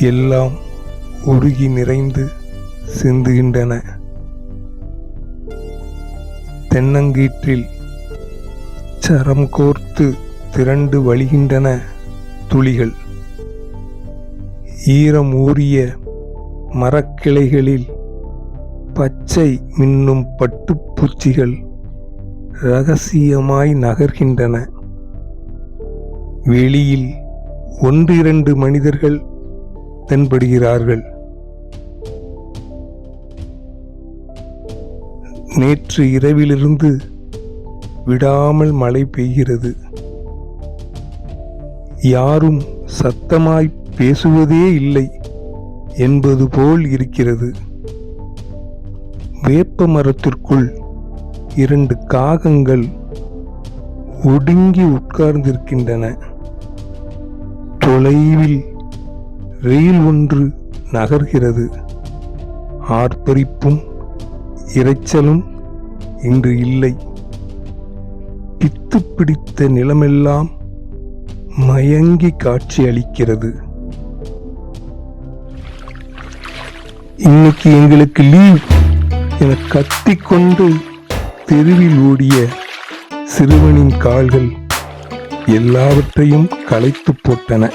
எல்லாம் உருகி நிறைந்து சிந்துகின்றன. தென்னங்கீற்றில் சரம் கோர்த்து திரண்டு வழிகின்றன துளிகள். ஈரம் ஊறிய மரக்கிளைகளில் பச்சை மின்னும் பட்டுப்பூச்சிகள் ரகசியமாய் நகர்கின்றன. வெளியில் ஒன்றிரண்டு மனிதர்கள் தென்படுகிறார்கள். நேற்று இரவிலிருந்து விடாமல் மழை பெய்கிறது. யாரும் சத்தமாய் பேசுவதே இல்லை என்பது போல் இருக்கிறது. வேப்ப மரத்திற்குள் இரண்டு காகங்கள் ஒடுங்கி உட்கார்ந்திருக்கின்றன. தொலைவில் ரயில் ஒன்று நகர்கிறது. ஆர்ப்பரிப்பும் இரைச்சலும் இன்று இல்லை. பித்து பிடித்த நிலமெல்லாம் மயங்கி காட்சி அளிக்கிறது இன்னைக்கு எங்களுக்கு லீவ் என கத்திக்கொண்டு தெருவில் ஓடிய சிறுவனின் கால்கள் எல்லாவற்றையும் களைத்து போட்டன.